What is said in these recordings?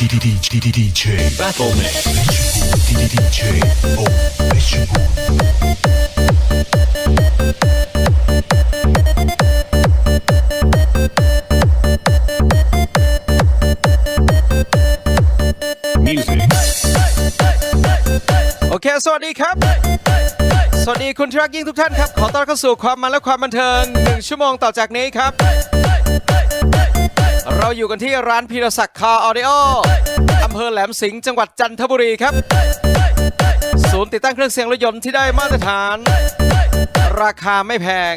DJ Battle Mix. DJ Oh Vegetable Music. โอเค สวัสดีครับ สวัสดีคุณที่รักยิ่งทุกท่านครับ ขอต้อนรับเข้าสู่ความมันและความบันเทิง 1 ชั่วโมงต่อจากนี้ครับ เราอยู่กันที่ร้านพีรศักดิ์คาร์ออดิโออำเภอแหลมสิงห์จังหวัดจันทบุรีครับ ศูนย์ติดตั้งเครื่องเสียงรถยนต์ที่ได้มาตรฐาน ราคาไม่แพง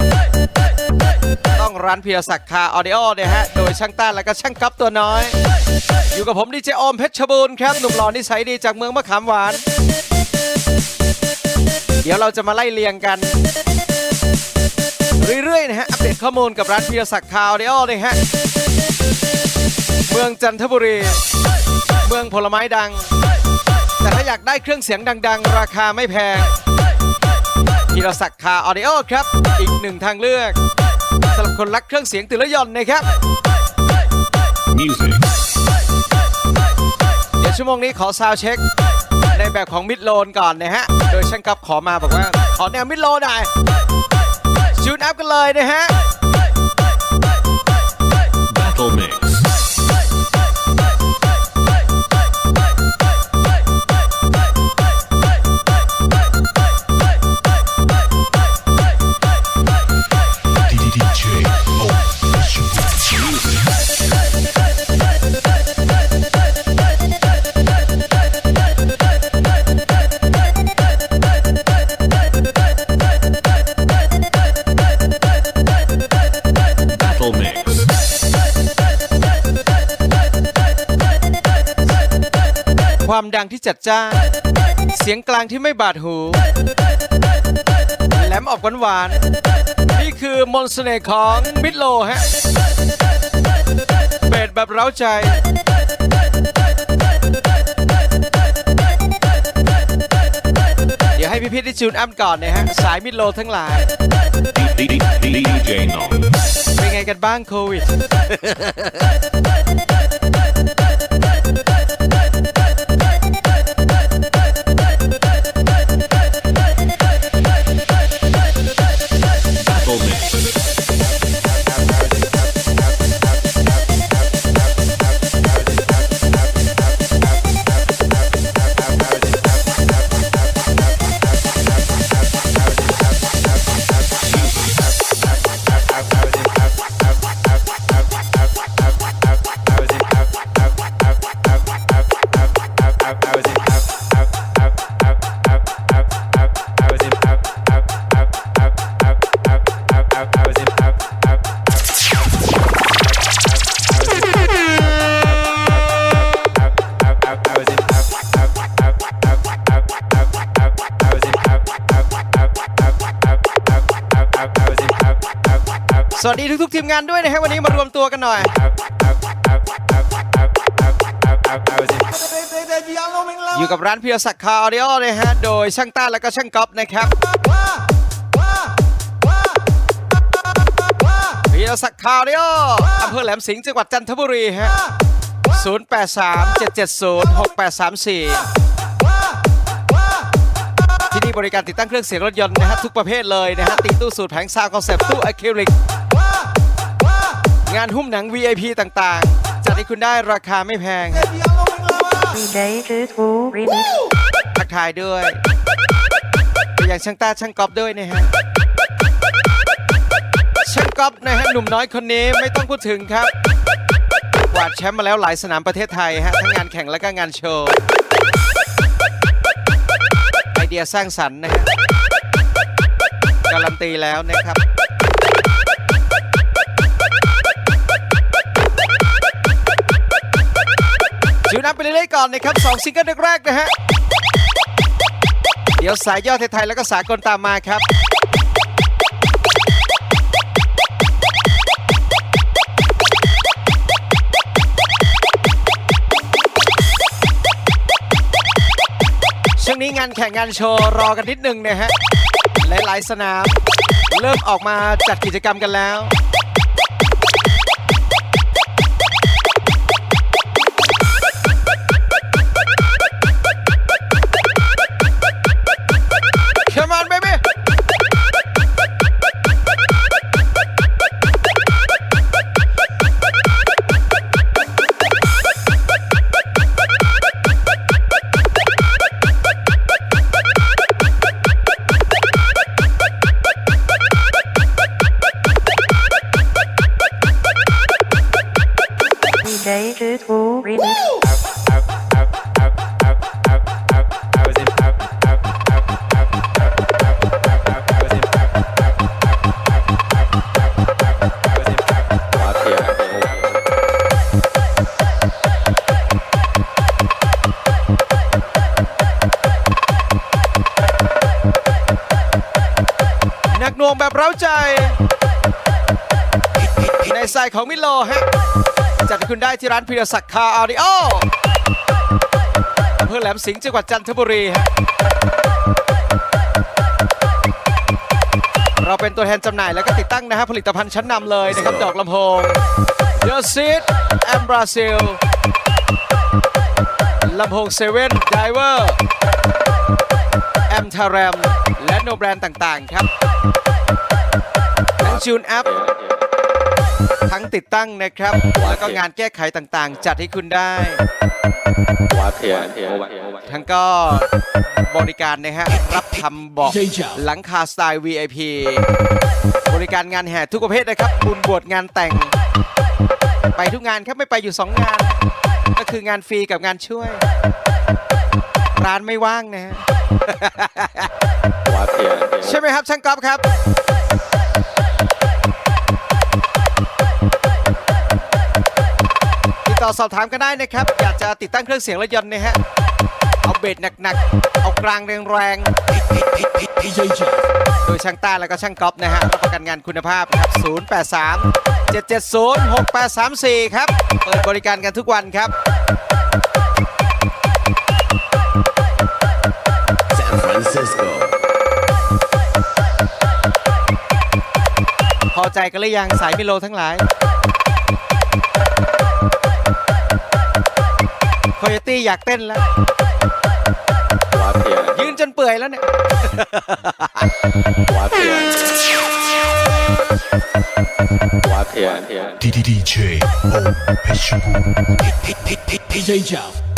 ต้องร้านพีรศักดิ์คาร์ออดิโอเนี่ยฮะ โดยช่างต้านและก็ช่างก๊อฟตัวน้อย อยู่กับผมดีเจโอมเพชรบูรณ์ครับหนุ่มหล่อนิสัยดีจากเมืองมะขามหวาน เดี๋ยวเราจะมาไล่เรียงกันเรื่อยๆนะฮะ อัปเดตข้อมูลกับร้านพีรศักดิ์คาวเดโอเลยฮะ เมืองจันทบุรี เมืองผลไม้ดัง แต่ถ้าอยากได้เครื่องเสียงดัง ๆ ราคาไม่แพงพีรศักดิ์คาออดิโอครับ อีกหนึ่งทางเลือกสำหรับคนรักเครื่องเสียงตื่นและหย่อนนะครับ Music. เดี๋ยวชั่วโมงนี้ขอซาวด์เช็ค ในแบบของมิดโลนก่อนนะฮะ โดยช่างกับขอมาบอกว่า ขอแนวมิดโลนหน่อยชูนอัพกันเลยนะฮะ ความดังที่จัดจ้านเสียงกลางที่ไม่บาดหู แหลมออกหวานๆนี่คือมนต์เสน่ห์ของมิดโลฮะเบสแบบเร้าใจเดี๋ยวให้พี่พิษได้จูนอัพก่อนนะฮะ สายมิดโลทั้งหลาย DJ Nom. เป็นไงกันบ้างโควิด มงานด้วยนะฮะวันนี้มารวมตัวกันหน่อยอยู่กับร้านเพียวศักดิ์คาร์ออดิโอนะฮะโดยช่างต้านและก็ช่างก๊อฟนะครับเพียวศักดิ์คาร์ออดิโออำเภอแหลมสิงห์จังหวัดจันทบุรีฮะ083 770 6834 ที่นี่บริการติดตั้งเครื่องเสียงรถยนต์นะฮะทุกประเภทเลยนะฮะตีตู้สูตรแผงซาวคอนเซปต์ตู้อะคริลิก งานหุ้มหนัง VIP ต่างๆ จัดให้คุณได้ราคาไม่แพง DJ Two Remix ทักทายด้วยไปอย่างช่างต้าช่างก๊อฟด้วยนะฮะ ช่างก๊อฟนะฮะหนุ่มน้อยคนนี้ไม่ต้องพูดถึงครับ กวาดแชมป์มาแล้วหลายสนามประเทศไทยฮะ ทั้งงานแข่งและก็งานโชว์ ไอเดียสร้างสรรค์นะฮะ การันตีแล้วนะครับ เรื่อยๆก่อนนะครับสองซิงเกิลแรกๆนะฮะเดี๋ยวสายย่อไทยๆแล้วก็สากลตามมาครับช่วงนี้งานแข่งงานโชว์รอกันนิดนึงนะฮะ หลายๆสนาม เริ่มออกมาจัดกิจกรรมกันแล้ว ร้าใจ ในสายของมิโลฮะจัดคุณได้ที่ร้านพิรศักดิ์คาออดิโออำเภอแหลมสิงห์จังหวัดจันทบุรีฮะเราเป็นตัวแทนจำหน่ายและก็ติดตั้งนะฮะผลิตภัณฑ์ชั้นนำเลยนะครับ ดอกลำโพงเดอะซีดแอมบราซิลลำโพงเซเว่นไดเวอร์แอมทารมและโนแบรนด์ต่าง ๆ ครับ จูนแอปทั้งติดตั้งนะครับ แล้วก็งานแก้ไขต่างๆ จัดให้คุณได้ ทั้งก็บริการนะฮะ รับทำเบาะหลังคาสไตล์ VIP บริการงานแห่ทุกประเภทนะครับ บุญบวชงานแต่ง ไปทุกงานครับไม่ไปอยู่ 2 งาน ก็คืองานฟรีกับงานช่วย ร้านไม่ว่างนะฮะใช่ไหมครับช่างก๊อฟครับ ติดต่อสอบถามกันได้นะครับ อยากจะติดตั้งเครื่องเสียงรถยนต์นะฮะ เอาเบสหนักๆ เอากลางแรงๆ โดยช่างต้าแล้วก็ช่างก๊อฟนะฮะรับประกันงานคุณภาพครับ 083 770 6834 ครับ เปิดบริการกันทุกวันครับ San Francisco. พอใจกันหรือยังสายมิโลทั้งหลาย ตี้อยากเต้นแล้ว Wapia. ยืนจนเปื่อยแล้วเนี่ย Wapia. Wapia. DJ O Peachwood. Wapia.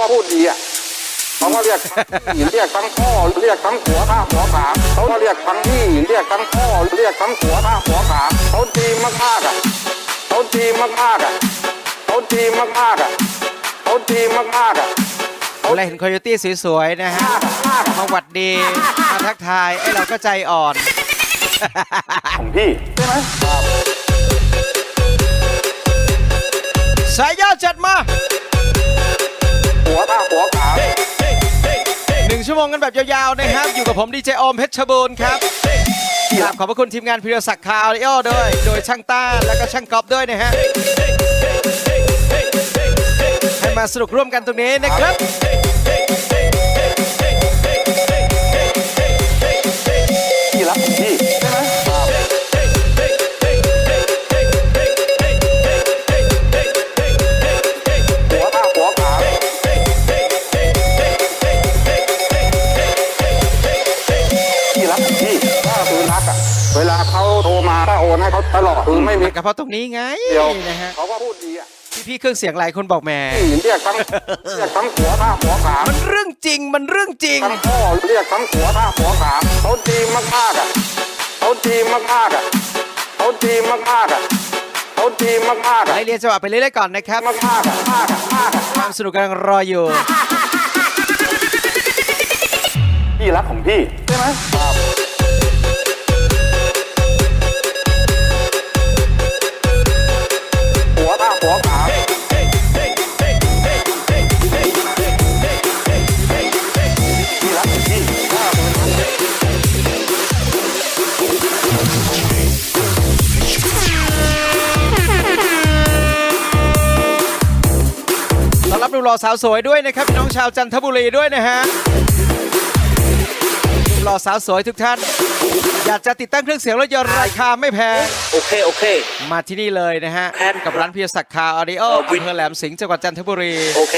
กันหน่อยฮะเขาก็พูดดีอะเขาก็เรียกทั้งพี่เรียกทั้งพ่อเรียกทั้งหัวข้าหัวขาเขาก็เรียกทั้งพี่เรียกทั้งพ่อเรียกทั้งหัวข้าหัวขาเขาดีมากๆอะเขาดีมากๆอะเขาดีมากๆอะเขาดีมากๆอะเราเห็นโคโยตี้สวยๆนะฮะมาหวัดดีมาทักทายไอ้เราก็ใจอ่อนของพี่ใช่ไหมสายยอดจัดมา หัวข้าหัวขาหนึ่งชั่วโมงกันแบบยาวๆนะครับ อยู่กับผมดีเจโอมเพชรบูรณ์ครับกราบขอบพระคุณทีมงานพิรศักดิ์คาร์ออดิโอด้วย โดยช่างต้าและก็ช่างกอบด้วยนะฮะให้มาสนุกร่วมกันตรงนี้นะครับ ตลอดคือไม่มีก็เพราะตรงนี้ไงเดียว นะฮะเขาก็พูดดีอะพี่ๆเครื่องเสียงหลายคนบอกแหมพี่เรียกทั้งเรียกทั้งหัวข้าหัวขามันเรื่องจริงมันเรื่องจริง ทั้งพ่อเรียกทั้งหัวข้าหัวขาเขาดีมากๆอะเขาดีมากๆอะเขาดีมากๆอะเขาดีมากๆอะไล่เรียนจังหวะไปเรื่อยๆก่อนนะครับ มากๆอะมากๆอะมากๆอะความสนุกกำลังรออยู่ พี่รักของพี่ ใช่ไหม หนุ่มหล่อสาวสวยด้วยนะครับพี่น้องชาวจันทบุรีด้วยนะฮะหนุ่มหล่อสาวสวยทุกท่าน อยากจะติดตั้งเครื่องเสียงรถยนต์ราคาไม่แพง โอเค โอเค มาที่นี่เลยนะฮะครับกับร้านเพียรศักดิ์คาออดิโอเออวิอำเภอแหลมสิงห์จังหวัดจันทบุรี โอเค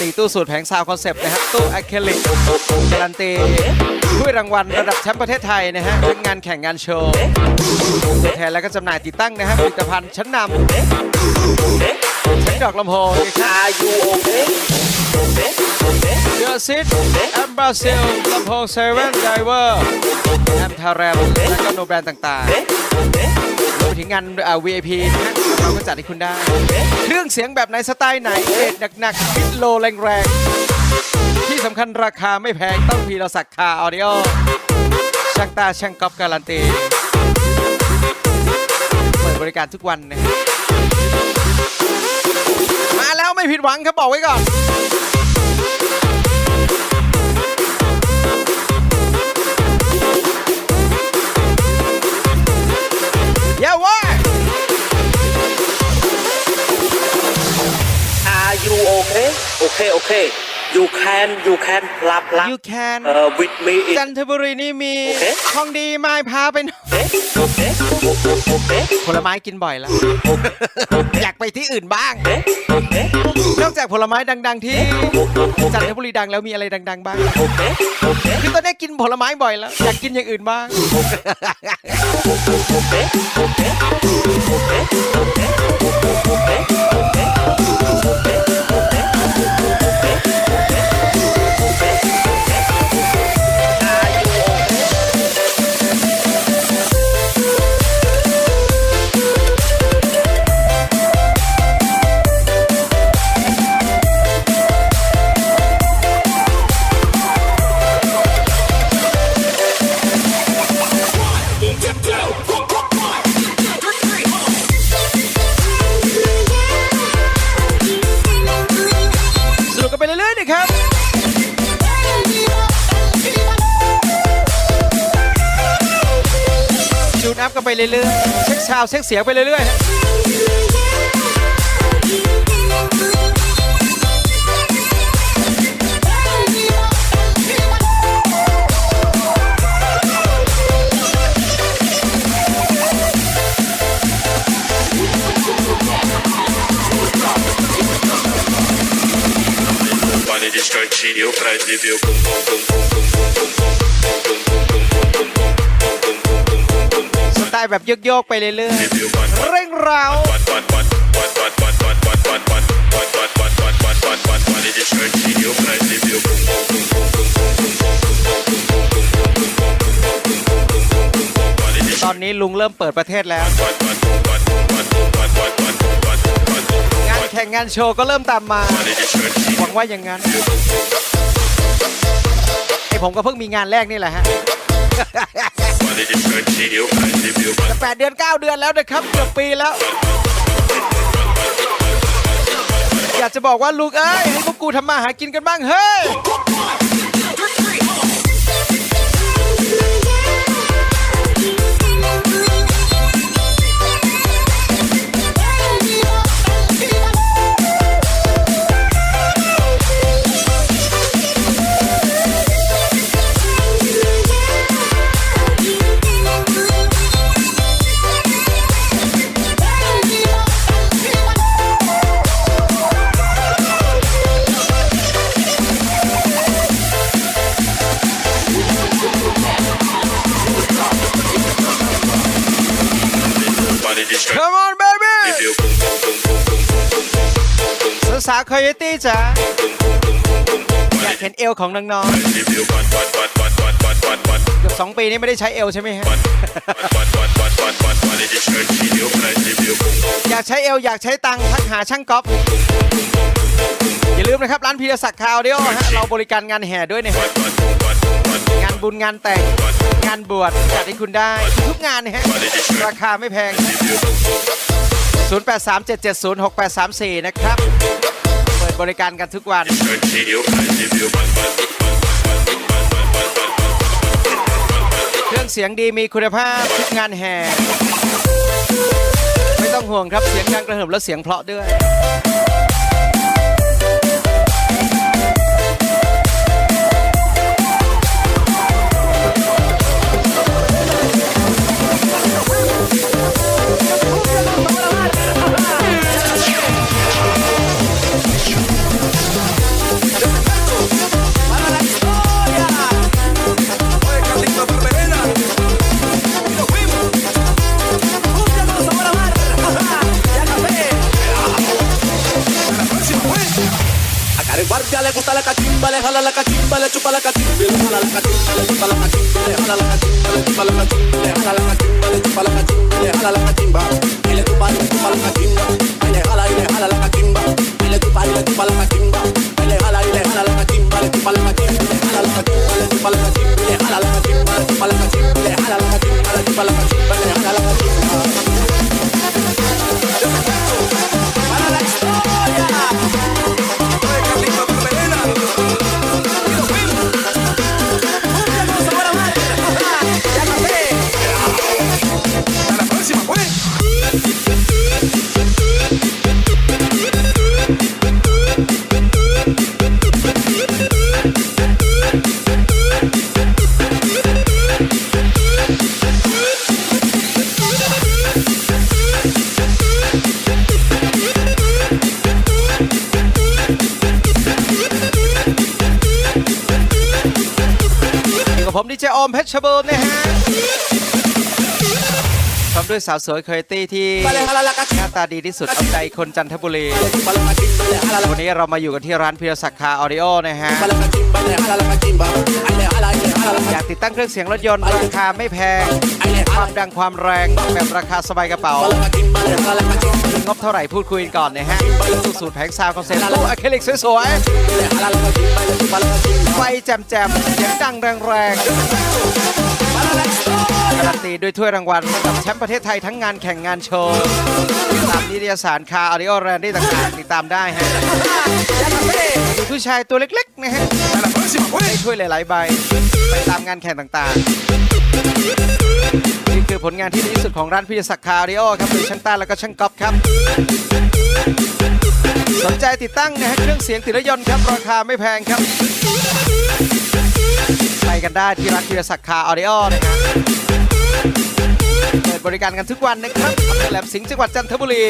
ตีตู้สูตรแผงซาวคอนเซปต์นะฮะตู้อะคริลิกการันตีถ้วยรางวัลระดับแชมป์ประเทศไทยนะฮะทั้งงานแข่งงานโชว์ตัวแทนและก็จำหน่ายติดตั้งนะฮะผลิตภัณฑ์ชั้นนำ ใช้ดอกลำโพงนะครับ Are you okay โอเคโอเคเดือซิดแอมบราซิลลำโพงเซเว่นไดเวอร์แอมทาแรมและก็โนแบรนด์ต่างๆรวมไปถึงงานอ่า VIP นะฮะเราก็จัดให้คุณได้ เครื่องเสียงแบบไหนสไตล์ไหนเบสหนักๆมิดโลแรงๆ ที่สำคัญราคาไม่แพงต้องพีเราสักคาออดิโอช่างตาช่างก๊อปการันตีเปิดบริการทุกวันนะฮะมา แล้วไม่ผิดหวังครับบอกไว้ก่อน You can you can รับรับ you can เอ่อ with me in จันทบุรีนี่มีโอเค ของดีไม้พาไปหน่อย โอเคโอเคโอเคผลไม้กินบ่อยแล้ว อยากไปที่อื่นบ้าง โอเคนอกจากผลไม้ดัง ๆ ที่จันทบุรีดังแล้วมีอะไรดัง ๆ บ้าง โอเคโอเคคือตอนนี้กินผลไม้บ่อยแล้ว อยากกินอย่างอื่นบ้าง โอเคโอเคโอเคโอเคโอเคโอเค ไปเรื่อยๆ เช็คซาวด์เช็คเสียงไปเรื่อยๆฮะ Vale descantinho, eu prazer, bum bum bum bum bum bum แบบโยกๆไปเรื่อยๆ เร่งเร้าตอนนี้ลุงเริ่มเปิดประเทศแล้ว งานแข่งงานโชว์ก็เริ่มตามมา หวังว่าอย่างนั้นไอผมก็เพิ่งมีงานแรกนี่แหละฮะ แปดเดือนเก้าเดือนแล้วนะครับเกือบปีแล้ว อยากจะบอกว่าลูกเอ้ยให้พวกกูทำมาหากินกันบ้างเฮ้ย สาวๆคอยตี้จ๋าอยากเห็นเอวของน้องๆเกือบสองปีนี้ไม่ได้ใช้เอวใช่ไหมฮะ อยากใช้เอวอยากใช้ตังค์ทักหาช่างก๊อฟอย่าลืมนะครับ ร้านพีรศักดิ์คาวเดียวฮะเราบริการงานแห่ด้วยนะฮะงานบุญงานแต่งงานบวชจัดให้คุณได้ ทุกงานนะฮะราคาไม่แพง 0837706834 นะครับ เปิดบริการกันทุกวันเครื่องเสียงดีมีคุณภาพทุกงานแห่ไม่ต้องห่วงครับเสียงดังกระหึ่มและเสียงเพราะด้วย Le gusta la cachimba, le jala la cachimba, le chupa la cachimba, le jala la cachimba, le chupa la cachimba, le jala la cachimba, le chupa la cachimba, le jala la cachimba, le chupa la cachimba, le jala la cachimba, y le chupa le chupa la cachimba, y le jala y le jala la cachimba, y le chupa y le chupa la cachimba, y le jala y le jala la cachimba, le chupa la cachimba, ชรชบูรณ์นะฮะพร้อมด้วยสาวสวยเคยตี้ที่ Vale, jala la หน้า cachimba, ตาดีที่สุดเอาใจคนจันทบุรี le chupa la cachimba, le jala la วันนี้เรามาอยู่กันที่ร้านพิรศักดิ์คาออดิโอนะฮะ chupa la cachimba, le jala la cachimba, ay le jala y le jala la อยากติดตั้งเครื่องเสียงรถยนต์ราคาไม่แพง ay le ความ jala ดังความแรงแบบราคาสบายกระเป๋า งบเท่าไหร่พูดคุยกันก่อนนะฮะสูตรสูตรแผงซาวคอนเซ็ปต์ตู้อะคริลิกสวยๆไฟแจ่มๆเสียงดังแรงๆการันตีด้วยถ้วยรางวัลระดับแชมป์ประเทศไทยทั้งงานแข่งงานโชว์ตามนิตยสารคาออดิโอแรนดี้ต่างๆติดตามได้ฮะผู้ชายตัวเล็กๆนะฮะได้ถ้วยหลายๆใบไปตามงานแข่งต่างๆ คือผลงานที่ดีที่สุดของร้านพิจศักดิ์คาออดิโอครับโดยช่างต้าแล้วก็ช่างก๊อฟครับ สนใจติดตั้งนะฮะเครื่องเสียงติดรถยนต์ครับราคาไม่แพงครับ ไปกันได้ที่ร้านพิรศักดิ์คาออดิโอนะฮะเปิดบริการกันทุกวันนะครับอำเภอแหลมสิงห์จังหวัดจันทบุรี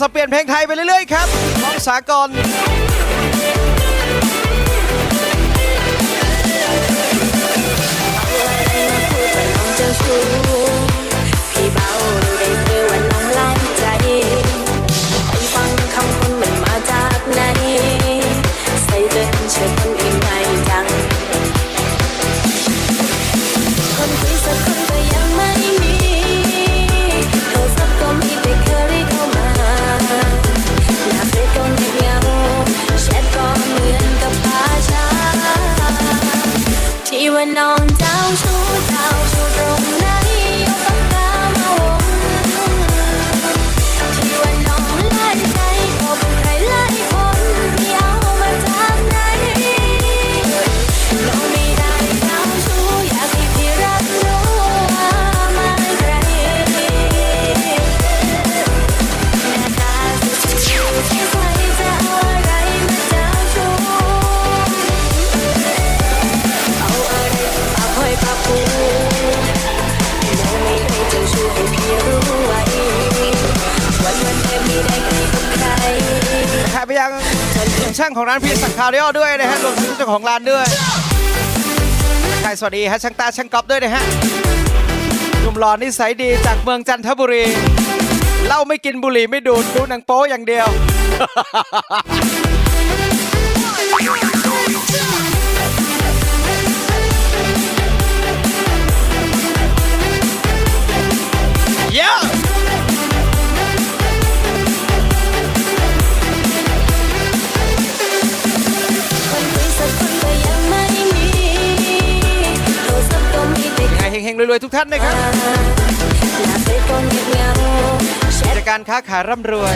สับเปลี่ยนเพลงไทยไปเรื่อยๆครับร้องสากล ที่ว่ ช่างของร้านพี่สักคาริโอด้วยนะฮะรวมถึงเจ้าของร้านด้วยใช่สวัสดีฮะช่างตาช่างกอบด้วยนะฮะหนุ่มหล่อนิสัยดีจากเมืองจันทบุรีเหล้าไม่กินบุหรี่ไม่ดูดดูหนังโป๊อย่างเดียว รวยๆทุกท่านนะครับจาเฟซก็เงียบเหงาแชกิทจการค้าขายร่ำรวย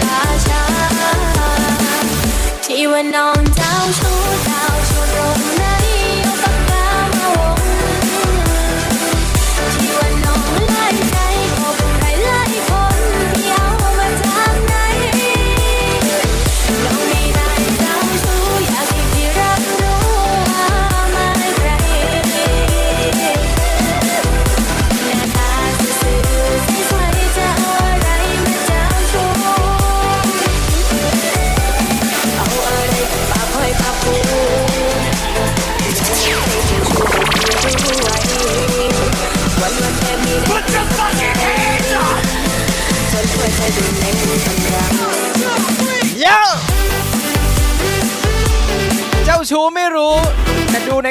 ที่ว่าน้องเจ้าชู้เจ้าชู้รงไหนเอ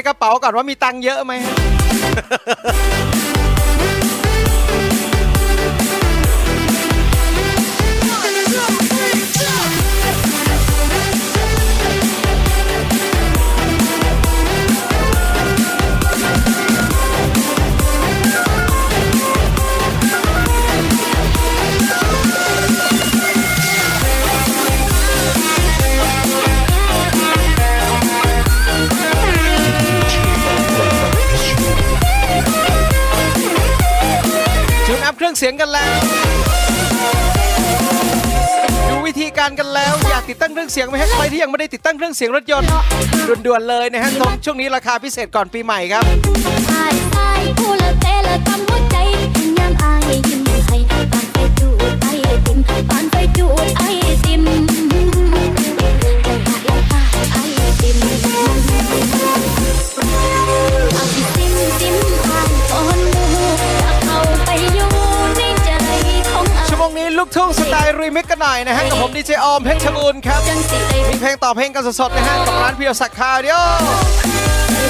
กระเป๋าก่อนว่ามีตังค์เยอะไหม รื่องเสียงกันแล้วดูวิธีการกันแล้วอยากติดตั้งเครื่องเสียงไหมฮะใครที่ยังไม่ได้ติดตั้งเครื่องเสียงรถยนต์ด่วนๆเลยนะฮะตรงช่วงนี้ราคาพิเศษก่อนปีใหม่ครับ ลูกทุ่งสไตล์รีมิกกันหน่อยนะฮะกับผมดีเจออมเพชรบูรณ์ครับจังสิได้มีเพลงต่อเพลงกันสดๆนะฮะกับร้านพิวสักคาเดียว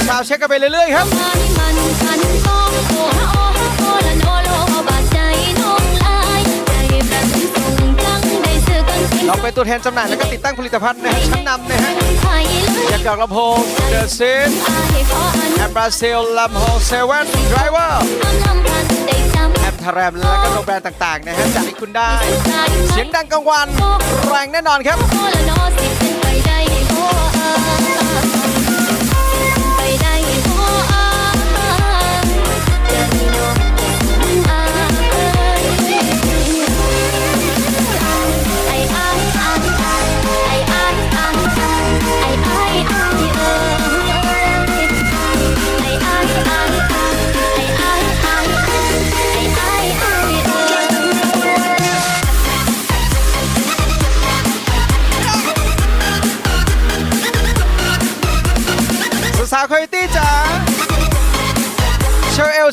ชาวเช็คกันไปเรื่อยๆครับมันมันคันมองโอ้ฮะโอ้ฮะโอ้ละโนโลบาดใจน้องลายใจประสงค์ส่งจังได้ซื้อกันเองเราเป็นตัวแทนจำหน่ายแล้วก็ติดตั้งผลิตภัณฑ์นะฮะชั้นนำนะฮะไทยเลยอยากดอกลำโพงเดอะซินอายขออนุแอมบราซิลลำโพงเซเว่นไดรเวอร์ ทาแรมแล้วก็โรงแบรนด์ต่างๆนะฮะจัดให้คุณได้ใจเสียงดังกลางวัน แรงแน่นอนครับ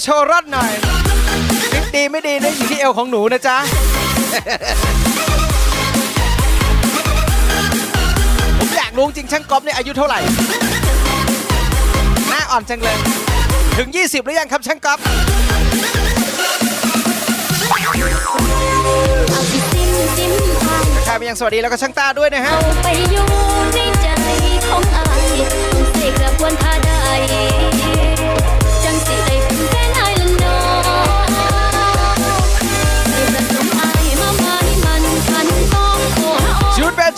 ว์โชว์รอดหน่อยดีไม่ดีนะอยู่ที่เอวของหนูนะจ๊ะผมอยากรู้จริงช่างก๊อฟเนี่ยอายุเท่าไหร่หน้าอ่อนจังเลย ถึง 20 หรือยังครับช่างก๊อฟเอาสิจิ้มจิ้มผ่านใครไปยังสวัสดีแล้วก็ช่างตาด้วยนะฮะไปอยู่ในใจของอายเสกกระบวนท่าได้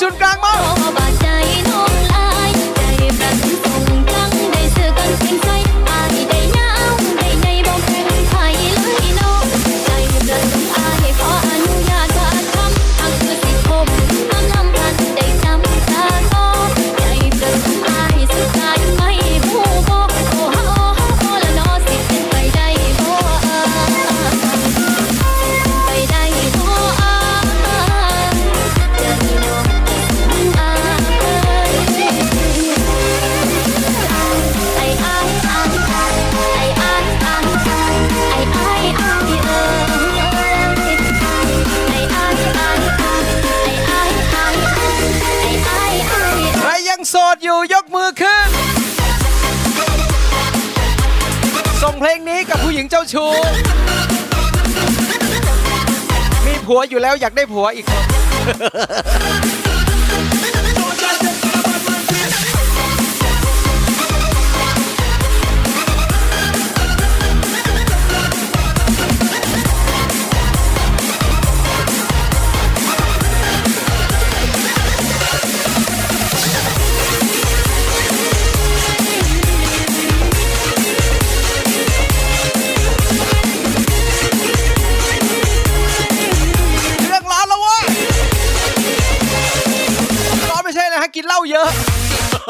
ชุดแบนชุดกลางมา อยู่แล้วอยากได้ผัวอีก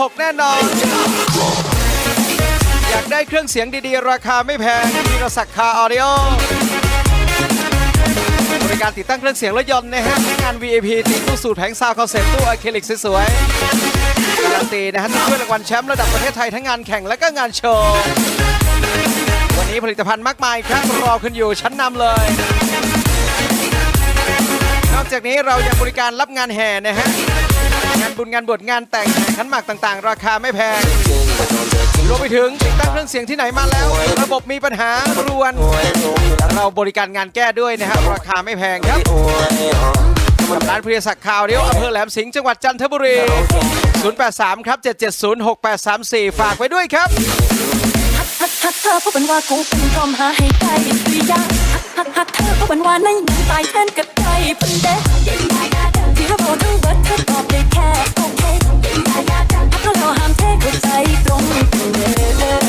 หกแน่นอน อยากได้เครื่องเสียงดีๆ ราคาไม่แพงมีรศักคาออดิโอบริการติดตั้งเครื่องเสียงรถยนต์นะฮะงาน VIP ติดตู้สูตรแผงซาวคอนเซ็ปต์ตู้อะคริลิกสวยๆการันตีนะฮะที่ช่วยรางวัลแชมป์ระดับประเทศไทยทั้งงานแข่งและก็งานโชว์ วันนี้ผลิตภัณฑ์มากมายครับรอคุณอยู่ชั้นนำเลยนอกจากนี้เรายังบริการรับงานแห่นะฮะ งานบุญงานบวชงานแต่งขันหมากต่างๆ ราคาไม่แพงรวมไปถึงติดตั้งเครื่องเสียงที่ไหนมาแล้ว ระบบมีปัญหารวน เราบริการงานแก้ด้วยนะฮะราคาไม่แพงครับกับร้านพิยศักดิ์ข่าวเดียวอำเภอแหลมสิงห์จังหวัดจันทบุรี 083 ครับ 7706834 ฝากไว้ด้วยครับฮักฮักเธอเพราะเป็นว่าคงเป็นพร้อมหาให้ได้สุริยาฮักฮักเธอเพราะเป็นว่าในยังตายแทนกับใจเป็นเด็กที่เขาบอกทั้ง ก็ใจตรงกันเลย